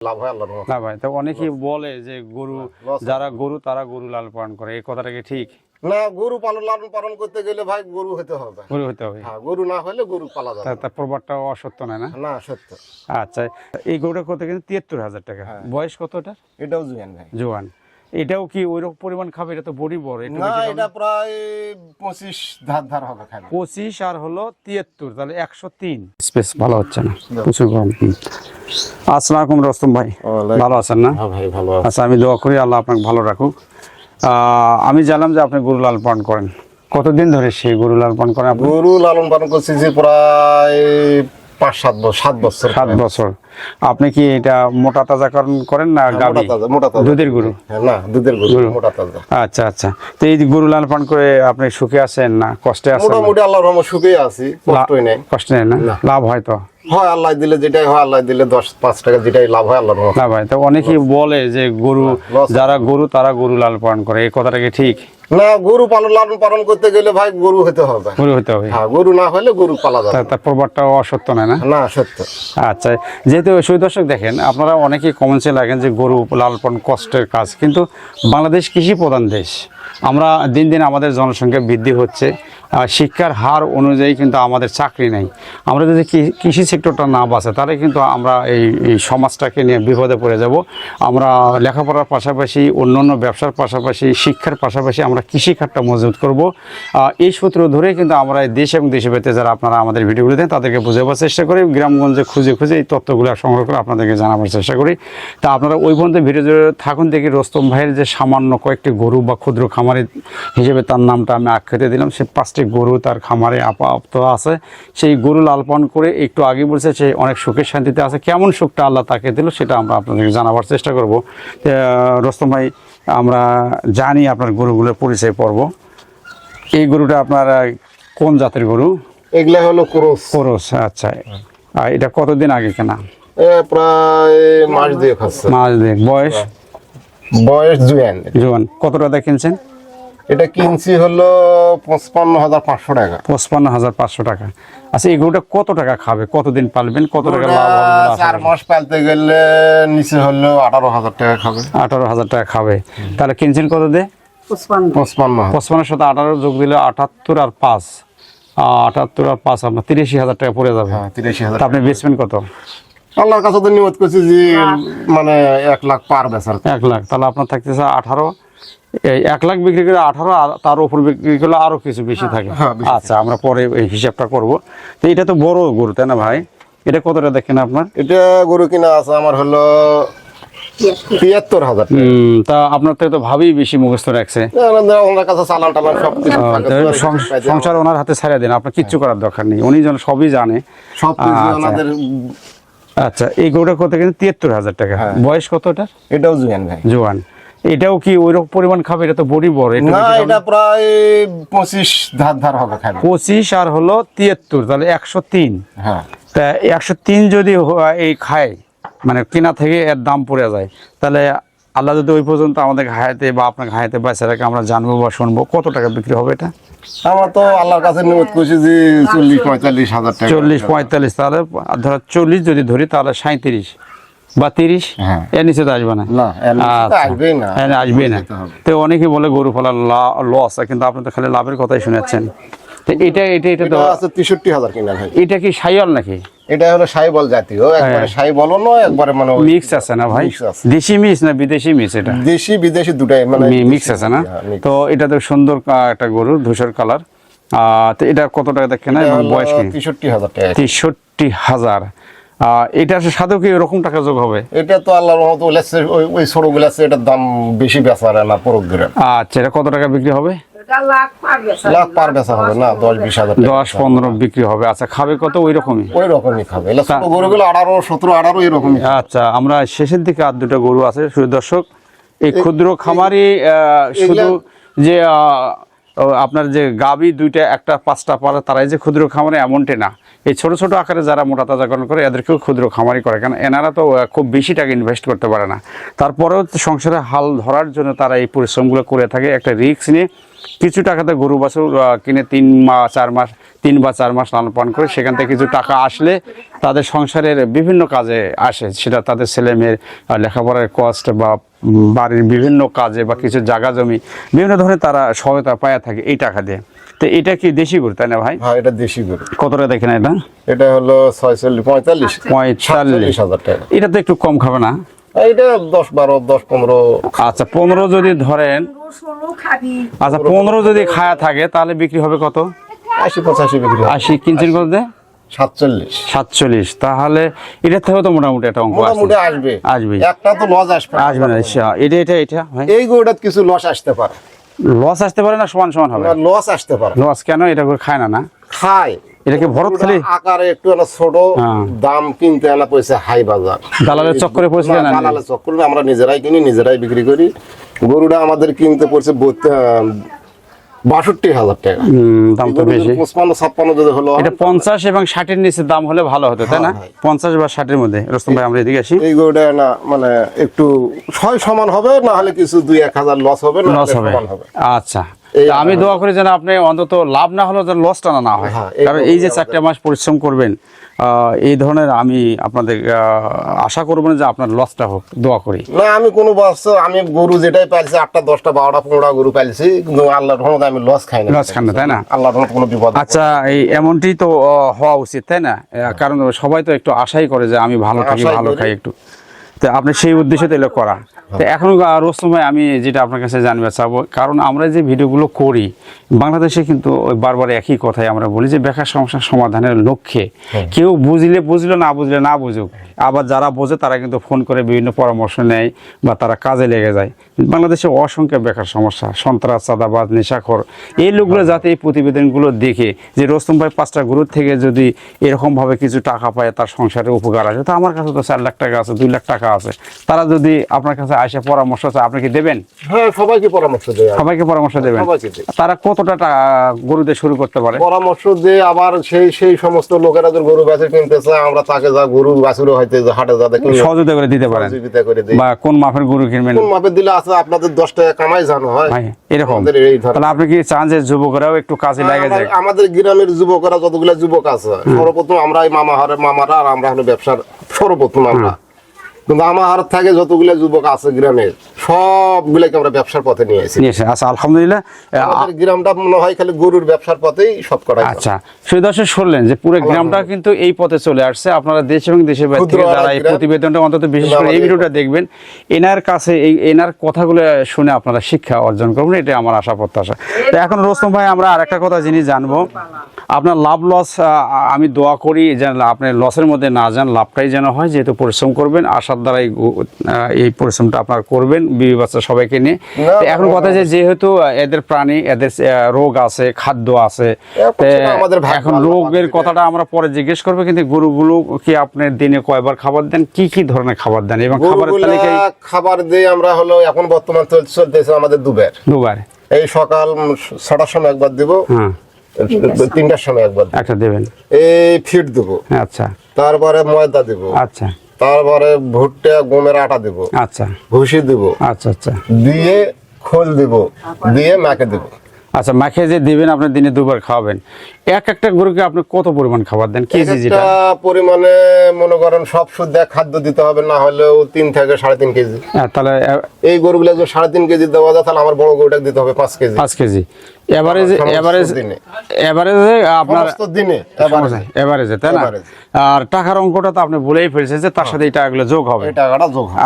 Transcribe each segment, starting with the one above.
লাভ হয় আল্লাহর না ভাই তো অনেকেই বলে যে গরু যারা গরু তারা গরু পালন করে। এই কথাটা কি ঠিক? না গরু পালন লালন পালন করতে গেলে ভাই গরু হতে হবে। গরু হতে হবে। হ্যাঁ গরু না হলে গরু পালা যাবে তার অসত্য না না। না সত্য। আচ্ছা এই গরুটা কত কিন্তু তিয়াত্তর হাজার টাকা। হ্যাঁ। বয়স কতটা এটাও জুয়ান ভাই। জোয়ান। এটাও কি ওই রকম পরিমাণ খাবে? এটা তো বড়ি বড় না এটা প্রায় পঁচিশ ধার ধার হবে খালি পঁচিশ আর হলো তিয়াত্তর তাহলে একশো তিন। স্পেস ভালো হচ্ছে না প্রচুর গরম। আসসালামু আলাইকুম রস্তম ভাই। ভালো আছেন না? হ্যাঁ ভাই ভালো আচ্ছা আমি দোয়া করি আল্লাহ আপনাকে ভালো রাখুক। আমি জানলাম যে আপনি গরু লাল পালন করেন। কতদিন ধরে সেই গরু লাল পালন করেন আপনি? গরু লালন পালন করছি যে প্রায় পাঁচ সাত বছর সাত বছর। সাত বছর। আপনি কি এটা মোটা তাজাকরণ করেন না হ্যাঁ, মোটা গাভী তাজা মোটা তাজা। দুধের গরু? হ্যাঁ, না দুধের গরু মোটা তাজা। আচ্ছা আচ্ছা। তো এই গরু লাল পালন করে আপনি সুখে আছেন না কষ্টে আছেন? মোটামুটি আল্লাহর রহমত সুখেই আছি কষ্টই নেই। কষ্ট নেই না? না। লাভ হয় তো? হয় আল্লাহ দিলে যেটাই হয় আল্লাহ দিলে দশ পাঁচ টাকা যেটাই লাভ হয় রহমত। না ভাই তো অনেকেই বলে যে গরু যারা গরু তারা গরু লাল পালন করে এই কথাটা কি ঠিক? না গরু পালন লালন পালন করতে গেলে ভাই গরু হতে হবে। গরু হতে হবে। হ্যাঁ গরু না হলে গরু পালা যাবে তার প্রবাদটা অসত্য নয় না? না সত্য। আচ্ছা যেহেতু সুই দর্শক দেখেন আপনারা অনেকেই কমেন্টসে লাগেন যে গরু লালন পালন কষ্টের কাজ কিন্তু বাংলাদেশ কৃষি প্রধান দেশ। আমরা দিন দিন আমাদের জনসংখ্যা বৃদ্ধি হচ্ছে। শিক্ষার হার অনুযায়ী কিন্তু আমাদের চাকরি নেই। আমরা যদি কৃষি সেক্টরটা না বাঁচে, তাহলে কিন্তু আমরা এই সমাজটাকে নিয়ে বিপদে পড়ে যাব। আমরা লেখাপড়ার পাশাপাশি, অন্যান্য ব্যবসার পাশাপাশি, শিক্ষার পাশাপাশি আমরা কৃষিখাতটা মজবুত করব। এই সূত্র ধরে কিন্তু আমরা এই দেশ এবং দেশে পেতে যারা আপনারা আমাদের ভিডিওগুলো দেন তাদেরকে বোঝাবার চেষ্টা করি গ্রামগঞ্জে খুঁজে খুঁজে এই তথ্যগুলো সংগ্রহ করে আপনাদেরকে জানাবার চেষ্টা করি। তা আপনারা ওই পর্যন্ত ভিডিও থাকুন, দেখি রোস্তম ভাইয়ের যে সামান্য কয়েকটি গরু বা ক্ষুদ্র খামারের হিসেবে তার নামটা আমি আখ্যাতে দিলাম, সে পাঁচটি গরু তার খামারে আপাতত আছে। সেই গরু লালপন করে একটু আগে বলছে সে অনেক সুখের শান্তিতে আছে। কেমন সুখটা আল্লাহ তাকে দিল সেটা আমরা আপনাদেরকে জানাবার চেষ্টা করব। রোস্তম ভাই আমরা জানি আপনার গরুগুলোর পরিচয় পর্ব। এই গরুটা আপনার কোন জাতের গরু? এগুলা হলো ক্রোস। খরচ আচ্ছা। আর এটা কতদিন আগে কেনা? প্রায় মাস দিয়ে মাস দেখ বয়স? বয়স জুয়ান। জোয়ান। কত টাকা কিনছেন এটা কিনছি হলো পঁচপান্ন হাজার পাঁচশো টাকা। পঁচপান্ন হাজার পাঁচশো টাকা। আচ্ছা এই গরুটা কত টাকা খাবে? কতদিন পালবেন? কত টাকা লাভ হবে? চার মাস পালতে গেলে নিচে হলো আঠারো হাজার টাকা খাবে। আঠারো হাজার টাকা খাবে। তাহলে কিনছেন কত দে পঁচপান্ন। পঁচপান্নের সাথে আঠারো যোগ দিলে আটাত্তর আর পাঁচ। আহ, আটাত্তর আর পাঁচ আপনার তিরাশি হাজার টাকা পড়ে যাবে। হ্যাঁ তিরাশি হাজার আপনি বেচবেন কত? আল্লাহর কাছে তো নিয়ত করছি যে মানে এক লাখ পার বেচার। এক লাখ। তাহলে আপনার থাকতেছে আঠারো। এক লাখ বিক্রি করে আঠারো তার উপর বিক্রি করলে আরও কিছু বেশি থাকে। হ্যাঁ, আচ্ছা আমরা পরে এই হিসাবটা করব। তো এটা তো বড় গরু তাই না ভাই? এটা কতটা দেখেন আপনার? এটা গরু কিনা আছে আমার হলো তিয়াত্তর হাজার তা আপনার তো ভাবেই বেশি মুখস্থ রাখছে। ওনার কাছে চালান টালান সব সংসার ওনার হাতে দেন আপনার কিচ্ছু করার দরকার নেই। উনি যেন সবই জানে। সব আচ্ছা। আচ্ছা এই গরুটা কত কিন্তু তিয়াত্তর হাজার টাকা। হ্যাঁ। বয়স কতটা এটাও জুয়ান ভাই। জোয়ান। এটাও কি ওই রকম পরিমাণ খাবে? এটা তো বড়ি বড় না এটা প্রায় পঁচিশ ধার ধার হবে পঁচিশ আর হলো তিয়াত্তর তাহলে একশো তিন। হ্যাঁ। তা একশো তিন যদি এই খায় মানে কিনা থেকে এর দাম পড়ে যায় তাহলে আল্লাহ যদি ওই পর্যন্ত আমাদের হায়াতে বা আপনার হায়াতে বাঁচে রাখে আমরা জানব বা শুনব কত টাকা বিক্রি হবে এটা? আমার তো আল্লাহর কাছে নিয়ত করছি যে চল্লিশ পঁয়তাল্লিশ হাজার টাকা। চল্লিশ পঁয়তাল্লিশ তাহলে ধরো চল্লিশ যদি ধরি তাহলে সাঁত্রিশ বা তিরিশ? হ্যাঁ। এর নিচে তো আসবে না। আচ্ছা। আসবেই না। হ্যাঁ, না। তো অনেকে বলে গরু ফলার লস কিন্তু আপনি তো খালি লাভের কথাই শুনেছেন। তো এটা এটা এটা তো আছে তেষট্টি হাজার কিনা ভাই। এটা কি সাইয়াল নাকি? এটা হলো সাইবল জাতীয় একবারে সাইবলও নয় একবারে মানে মিক্স আছে না ভাই? দেশি মিক্স না বিদেশি মিক্স এটা? দেশি বিদেশি দুটাই মানে মিক্স আছে না? হ্যাঁ, তো এটা তো সুন্দর একটা গরু ধূসর কালার। তো এটা কত টাকা দেখেন? বয়স কি? তেষট্টি হাজার টাকা। তেষট্টি হাজার। এটা সাথেও কি এরকম টাকা যোগ হবে। এটা তো আল্লাহর রহমত ওই ওই এটার দাম বেশি বেচা না পরক আচ্ছা এটা কত টাকা বিক্রি হবে? লাখ পার বেচা হবে না দশ বিশ হাজার দশ পনেরো বিক্রি হবে। আচ্ছা খাবে কত? ওই রকমই? ওই রকমই খাবে। এগুলো গরুগুলো আঠারো সতেরো আঠারো এরকমই। আচ্ছা আমরা শেষের দিকে আর দুটো গরু আছে শুধু দর্শক এই ক্ষুদ্র খামারি আহ, শুধু যে আপনার যে গাবি দুইটা, একটা পাঁচটা পারে, তারাই যে ক্ষুদ্র খামারে এমনটি না। এই ছোট ছোট আকারে যারা মোটা তাজাকরণ করে, এদেরকেও ক্ষুদ্র খামারি করে। কারণ এনারা তো খুব বেশি টাকা ইনভেস্ট করতে পারে না। তারপরেও সংসারে হাল ধরার জন্য তারা এই পরিশ্রমগুলো করে থাকে। একটা রিস্ক নিয়ে কিছু টাকাতে গরু, বাছুর কিনে তিন মাস চার মাস তিন বা চার মাস লালন পালন করে সেখান থেকে কিছু টাকা আসলে তাদের সংসারের বিভিন্ন কাজে আসে। সেটা তাদের ছেলে মেয়ের লেখাপড়ার কষ্ট বা বাড়ির বিভিন্ন কাজে বা কিছু জায়গা জমি বিভিন্ন ধরনের তারা সহায়তা পায়া থাকে এই টাকা দিয়ে। তো এটা কি দেশি গরু তাই না ভাই? হ্যাঁ এটা দেশি গরু। কতটা দেখেন এটা? এটা হলো ছয়চল্লিশ পঁয়তাল্লিশ। পঁয়তাল্লিশ। হাজার টাকা। এটা তো একটু কম খাবে না? এটা দশ বারো দশ পনেরো। আচ্ছা পনেরো যদি ধরেন আচ্ছা পনেরো যদি খায়া থাকে তাহলে বিক্রি হবে কত? আশি পঁচাশি বিক্রি আশি কিনছেন কত সাতচল্লিশ। সাতচল্লিশ। তাহলে এটা থেকেও তো মোটামুটি একটা অঙ্ক মোটামুটি আসবে। আসবে। আসবে। একটা তো লস আসবে। আসবে না এটা এটা এটা এই গরুটার কিছু লস আসতে পারে। লস আসতে পারে না সমান সমান হবে? লস আসতে পারে। লস কেন? এটা করে খায় না না? খায়। এটাকে ভরত খালি? আকারে একটু না ছোট। দাম কিনতে আনা পয়সা হাই বাজার। দালালের চক্করে না? দালালের চক্করে আমরা নিজেরাই কিনি নিজেরাই বিক্রি করি। গরুটা আমাদের কিনতে পড়ছে বাষট্টি হাজার টাকা। দাম তো বেশি। পঁচপান্ন ছাপ্পান্ন যদি হলো এটা পঞ্চাশ এবং ষাটের নিচে দাম হলে ভালো হতো তাই না? হ্যাঁ, হ্যাঁ। পঞ্চাশ বা ষাটের মধ্যে। রস্তম ভাই আমরা এদিকে আসি। এই গরুটা না মানে একটু ছয় সমান হবে না হলে কিছু দুই এক হাজার লস হবে না লস হবে। আচ্ছা আমি দোয়া করি যেন আপনি অন্তত লাভ না হলেও যেন লসটা না না হয়। হ্যাঁ, কারণ এই যে চারটে মাস পরিশ্রম করবেন এই ধরনের আমি আপনাদের আশা করব না যে আপনার লসটা হোক। দোয়া করি। না আমি কোনো বছর আমি গরু যেটাই পাইছি আটটা দশটা বারোটা পনেরোটা গরু পাইছি কিন্তু আল্লাহর রহমতে আমি লস খাই না লস খান না, তাই না? আল্লাহর রহমতে কোনো বিপদ আচ্ছা এই এমনটি তো হওয়া উচিত তাই না? কারণ সবাই তো একটু আশাই করে যে আমি ভালো থাকি ভালো খাই একটু। তো আপনি সেই উদ্দেশ্যে তো এলো করা। তো এখন রোস্তম ভাই আমি যেটা আপনার কাছে জানবে চাবো কারণ আমরা যে ভিডিওগুলো করি বাংলাদেশে কিন্তু ওই বারবার একই কথাই আমরা বলি যে বেকার সমস্যার সমাধানের লক্ষ্যে। কেউ বুঝলে বুঝলো না বুঝলে না বুঝুক। আবার যারা বোঝে তারা কিন্তু ফোন করে বিভিন্ন পরামর্শ নেয় বা তারা কাজে লেগে যায়। বাংলাদেশে অসংখ্য বেকার সমস্যা সন্ত্রাস চাঁদাবাদ নেশাখর। এই লোকগুলো যাতে এই প্রতিবেদনগুলো দেখে যে রোস্তম ভাই পাঁচটা গ্রুপ থেকে যদি এরকমভাবে কিছু টাকা পায় তার সংসারে উপকার আসে। তো আমার কাছে তো চার লাখ টাকা আছে দুই লাখ টাকা আছে। তারা যদি আপনার কাছে আসে পরামর্শ চায় আপনি কি দেবেন? হ্যাঁ সবাইকে পরামর্শ দেয় সবাইকে পরামর্শ দেবেন। তারা কতটা টাকা গরুতে শুরু করতে পারে? পরামর্শ দিয়ে আবার সেই সেই সমস্ত লোকেরা যদি গরু বাছুর কিনতে চায় আমরা তাকে যা গরু বাছুর হয়তো যে হাটে যাতে কিনে সহযোগিতা করে দিতে পারেন। সহযোগিতা করে দিই। বা কোন মাপের গরু কিনবেন? কোন মাপের দিলে আছে আপনাদের দশ টাকা কামাই জানো হয়? এরকম। তাহলে আপনি কি চান যে যুবকরাও একটু কাজে লাগে যায়? আমাদের গ্রামের যুবকরা যতগুলো যুবক আছে সর্বপ্রথম আমরা এই মামা হারে মামারা আর আমরা হলো ব্যবসার সর্বপ্রথম আমরা। কিন্তু আমার থেকে যতগুলো যুবক আছে গ্রামের সবগুলোকে আমরা ব্যবসার পথে নিয়ে এসেছি আচ্ছা আলহামদুলিল্লাহ আমাদের গ্রামটা মনে হয় খালি গরুর ব্যবসার পথেই সব করা আচ্ছা সেই দর্শক শুনলেন যে পুরো গ্রামটা কিন্তু এই পথে চলে আসছে। আপনারা দেশ এবং দেশের বাইরে থেকে যারা এই প্রতিবেদনটা অন্তত বিশেষ করে এই ভিডিওটা দেখবেন এনার কাছে এই এনার কথাগুলো শুনে আপনারা শিক্ষা অর্জন করবেন। এটা আমার আশা প্রত্যাশা। তো এখন রোস্তম ভাই আমরা আরেকটা কথা জিনিস জানব। আপনার লাভ লস আমি দোয়া করি যেন আপনি লসের মধ্যে না যান লাভটাই যেন হয় যেহেতু পরিশ্রম করবেন আশার দ্বারাই এই পরিশ্রমটা আপনার করবেন বিবি বাচ্চা সবাইকে নিয়ে। এখন কথা যে যেহেতু এদের প্রাণী এদের রোগ আছে খাদ্য আছে এখন রোগের কথাটা আমরা পরে জিজ্ঞেস করব কিন্তু গরুগুলো কি আপনি দিনে কয়বার খাবার দেন কি কি ধরনের খাবার দেন? এবং খাবারের তালিকায় খাবার দিয়ে আমরা হলো এখন বর্তমান চলতেছে আমাদের দুবার। দুবার। এই সকাল ছটার সময় একবার দিব। হ্যাঁ। তিনটার সময়। একবার। একটা দেবেন? এই ফিট দেবো। আচ্ছা। তারপরে ময়দা দিব। আচ্ছা। তারপরে ভুট্টা গমের আটা দিব। আচ্ছা। ভুসি দিব। আচ্ছা আচ্ছা। দিয়ে খোল দিব। দিয়ে মাকে দিব। আচ্ছা মাখে যে দিবেন আপনি দিনে দুবার খাওয়াবেন। এক একটা গরুকে আপনি কত পরিমাণ খাবার দেন? কেজি যেটা? পরিমাণে মনে করেন সব শুদ্ধ খাদ্য দিতে হবে না হলেও তিন থেকে সাড়ে তিন কেজি। হ্যাঁ, তাহলে এই গরুগুলো যদি সাড়ে তিন কেজি দেওয়া যায় তাহলে আমার বড় গরুটাকে দিতে হবে পাঁচ কেজি। পাঁচ কেজি। এভারেজ এভারেজ এভারেজে আপনার দিনে এভারেজে তাই না? আর টাকার অঙ্কটা তো আপনি বলেই ফেলছেন যে তার সাথে এই টাকাগুলো যোগ হবে। এই টাকাটা যোগ হয়।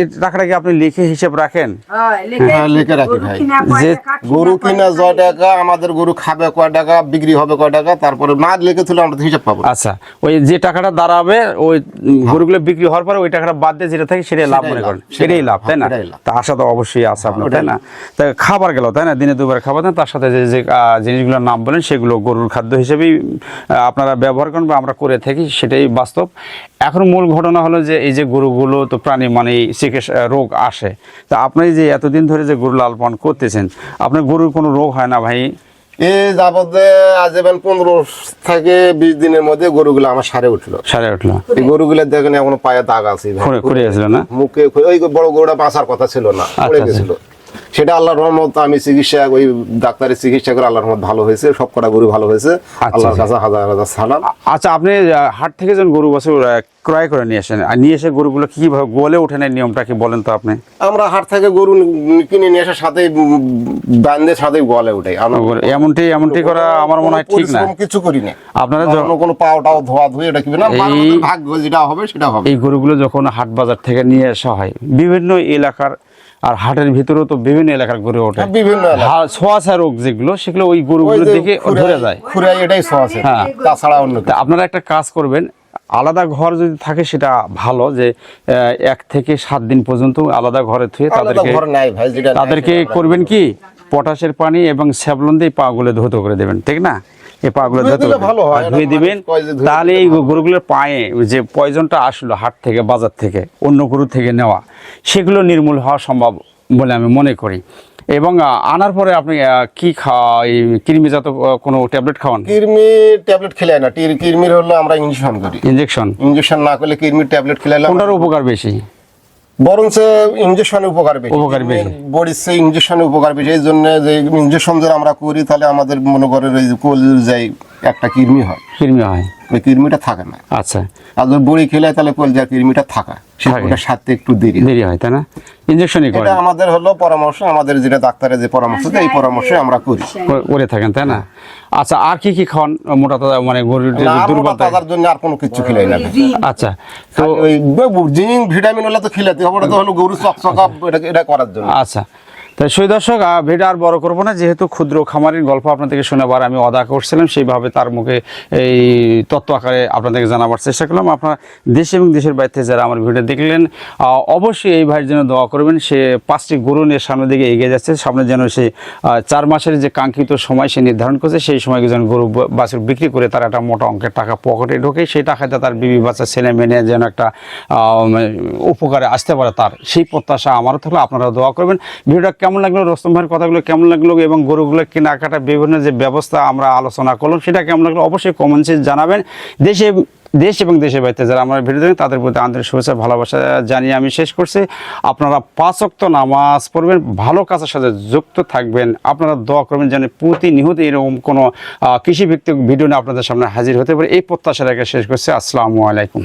এই টাকাটা কি আপনি লিখে হিসেব রাখেন? হ্যাঁ, লিখে রাখি ভাই। যে গরু কিনা টাকা? আমাদের গরু খাবে কয় টাকা বিক্রি হবে কয় টাকা তারপরে না লিখে তুলে আমরা হিসাব পাবো। আচ্ছা ওই যে টাকাটা দাঁড়াবে ওই গরুগুলো বিক্রি হওয়ার পরে ওই টাকাটা বাদ দিয়ে যেটা থাকে সেটাই লাভ মনে করেন। সেটাই লাভ তাই না? তা আশা তো অবশ্যই আছে আপনার তাই না? তা খাবার গেল তাই না? দিনে দুবার খাবার তার সাথে যে যে জিনিসগুলোর নাম বলেন সেগুলো গরুর খাদ্য হিসেবেই আপনারা ব্যবহার করেন বা আমরা করে থাকি সেটাই বাস্তব। এখন মূল ঘটনা হলো যে এই যে গরুগুলো তো প্রাণী মানে চিকিৎসা রোগ আসে। তা আপনি যে এতদিন ধরে যে গরু লাল পালন করতেছেন আপনার গরুর কোনো রোগ হয় না ভাই? এই যাবতে আজীবন পনেরো থেকে বিশ দিনের মধ্যে গরুগুলো আমার সারে উঠল। সারে উঠল। এই গরুগুলো দেখেন এখনও পায়ে দাগ আছে। খুঁড়ে খুঁড়ে আসলো না? মুখে ওই বড় গরুটা বাঁচার কথা ছিল না পড়ে আচ্ছা। গেছিল। সেটা আল্লাহর রহমত আমি চিকিৎসা ওই ডাক্তারের চিকিৎসা করে আল্লাহর রহমত ভালো হয়েছে সব কটা গরু ভালো হয়েছে। আল্লাহর কাছে হাজার হাজার সালাম। আচ্ছা আপনি হাট থেকে যখন গরু বছর ক্রয় করে নিয়ে আসেন আর নিয়ে এসে গরুগুলো কীভাবে গোলে ওঠেন এই নিয়মটা কি বলেন তো আপনি? আমরা হাট থেকে গরু কিনে নিয়ে আসার সাথে বান্ধে সাথে গলে উঠে আমরা এমনটি এমনটি করা আমার মনে হয় ঠিক না। কিছু করি না। আপনারা য- কখনো কোনো পাওটাও ধোয়া ধুয়ে এটা কি না ভাগ্য যেটা হবে সেটা হবে। এই গরুগুলো যখন হাট বাজার থেকে নিয়ে আসা হয় বিভিন্ন এলাকার আর হাটের ভিতরেও তো বিভিন্ন এলাকার গরু ওঠে। বিভিন্ন এলাকা। হা- ছোঁয়াছা রোগ যেগুলো সেগুলো ওই গরুগুলো দেখে ধরে যায়। খুঁড়াই এটাই সহজ হ্যাঁ। তাছাড়া অন্য আপনারা একটা কাজ করবেন আলাদা ঘর যদি থাকে সেটা ভালো যে এক থেকে সাত দিন পর্যন্ত আলাদা ঘরে থুয়ে তাদেরকে তাদেরকে করবেন কি? পটাশের পানি এবং স্যাবলন দিয়ে পাগুলো ধৌত করে দেবেন ঠিক না? এই পাগুলো ধুয়ে ভালো হয়, ধুয়ে দিবেন তাহলে এই গরুগুলোর পায়ে যে পয়জনটা আসলো হাট থেকে বাজার থেকে অন্য গরু থেকে নেওয়া সেগুলো নির্মূল হওয়া সম্ভব বলে আমি মনে করি। এবং আনার পরে আপনি কি খাওয়া এই কৃমিজাত আহ, কোনো ট্যাবলেট খাওয়ান? কিরমি ট্যাবলেট খেলে না কিরমির হলো আমরা ইঞ্জেকশন করি। ইঞ্জেকশন ইঞ্জেকশন না করলে কিরমির ট্যাবলেট খেলাইলাম কোনটার উপকার বেশি? বরঞ্চ ইঞ্জেকশনে উপকার বেশি উপকার বেশি। বডির চেয়ে ইঞ্জেকশনের উপকার বেশি এই জন্য যে ইঞ্জেকশন যদি আমরা করি তাহলে আমাদের মনে করেন ওই যে কোল যাই একটা কিরমি হয়। কৃমি হয়। ওই কিরমিটা থাকে না। আচ্ছা। আর যদি বড়ি খেলে তাহলে কোল যা কিরমিটা থাকা। সেটা সাথে একটু দেরি দেরি হয় তাই না? ইঞ্জেকশনই করে এটা আমাদের হলো পরামর্শ আমাদের যেটা ডাক্তারের যে পরামর্শ দেয় এই পরামর্শে আমরা করি। করে থাকেন তাই না? আচ্ছা আর কি কি খান মোটা তাজা মানে গরুর যে না, আর দুর্বল তাজার জন্য আর কোনো কিছু খেলাই না। আচ্ছা তো ওই জিঙ্ক ভিটামিন হলে তো খেলাতে হবে ওটা তো হলো গরু চকচকা এটা এটা করার জন্য। আচ্ছা তো সেই দর্শক ভিডিও আর বড় করব না। যেহেতু ক্ষুদ্র খামারির গল্প আপনাদেরকে শোনাবার আমি অদা করছিলাম, সেইভাবে তার মুখে এই তত্ত্ব আকারে আপনাদেরকে জানাবার চেষ্টা করলাম। আপনারা দেশ এবং দেশের বাইরে যারা আমার ভিডিও দেখলেন অবশ্যই এই ভাইয়ের জন্য দোয়া করবেন। সে পাঁচটি গরু নিয়ে সামনের দিকে এগিয়ে যাচ্ছে। সামনে যেন সে চার মাসের যে কাঙ্ক্ষিত সময় সে নির্ধারণ করছে, সেই সময় যেন গরু বাছুর বিক্রি করে তার একটা মোটা অঙ্কের টাকা পকেটে ঢোকে। সেই টাকাতে তার বিবি বাচ্চা ছেলে মেয়ে যেন একটা মানে উপকারে আসতে পারে তার। সেই প্রত্যাশা আমারও থাকলে। আপনারা দোয়া করবেন। ভিডিওটা কেমন লাগল, রস্তম ভাইয়ের কথাগুলো কেমন লাগল এবং গরুগুলো কেনাকাটা বিভিন্ন যে ব্যবস্থা আমরা আলোচনা করলাম, সেটা কেমন লাগল অবশ্যই কমেন্টসে জানাবেন। দেশে দেশ এবং দেশের বাড়িতে যারা আমার ভিডিও দেখেন, তাদের প্রতি আন্তরিক শুভেচ্ছা, ভালোবাসা জানিয়ে আমি শেষ করছি। আপনারা পাঁচ ওয়াক্ত নামাজ পড়বেন, ভালো কাজের সাথে যুক্ত থাকবেন। আপনারা দোয়া করবেন যেন প্রতিনিয়ত এরকম কোনো কৃষিভিত্তিক ভিডিও নিয়ে আপনাদের সামনে হাজির হতে পারে। এই প্রত্যাশা রেখে শেষ করছি। আসসালামু আলাইকুম।